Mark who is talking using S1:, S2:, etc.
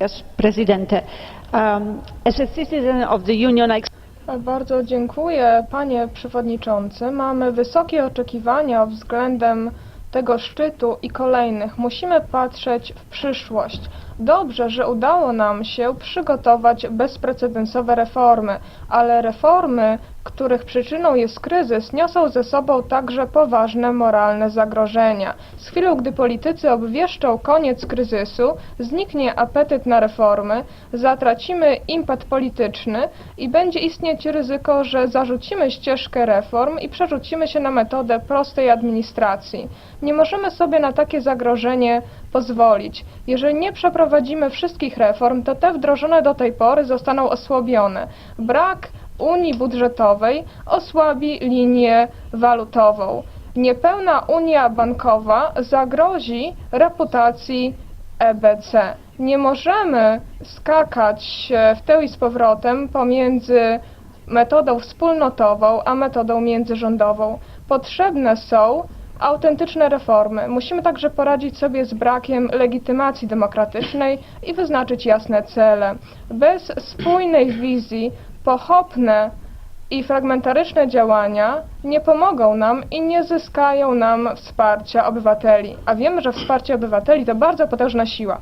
S1: Yes, Presidente. Um, as a citizen of the Union, I
S2: Bardzo dziękuję, panie przewodniczący. Mamy wysokie oczekiwania względem tego szczytu i kolejnych. Musimy patrzeć w przyszłość. Dobrze, że udało nam się przygotować bezprecedensowe reformy, ale reformy, których przyczyną jest kryzys, niosą ze sobą także poważne moralne zagrożenia. Z chwilą, gdy politycy obwieszczą koniec kryzysu, zniknie apetyt na reformy, zatracimy impet polityczny i będzie istnieć ryzyko, że zarzucimy ścieżkę reform i przerzucimy się na metodę prostej administracji. Nie możemy sobie na takie zagrożenie pozwolić. Jeżeli nie przeprowadzimy wszystkich reform, to te wdrożone do tej pory zostaną osłabione. Brak Unii budżetowej osłabi linię walutową. Niepełna Unia bankowa zagrozi reputacji EBC. Nie możemy skakać e, w tył i z powrotem pomiędzy metodą wspólnotową a metodą międzyrządową. Potrzebne są autentyczne reformy. Musimy także poradzić sobie z brakiem legitymacji demokratycznej i wyznaczyć jasne cele. Bez spójnej wizji pochopne i fragmentaryczne działania nie pomogą nam i nie zyskają nam wsparcia obywateli. A wiemy, że wsparcie obywateli to bardzo potężna siła.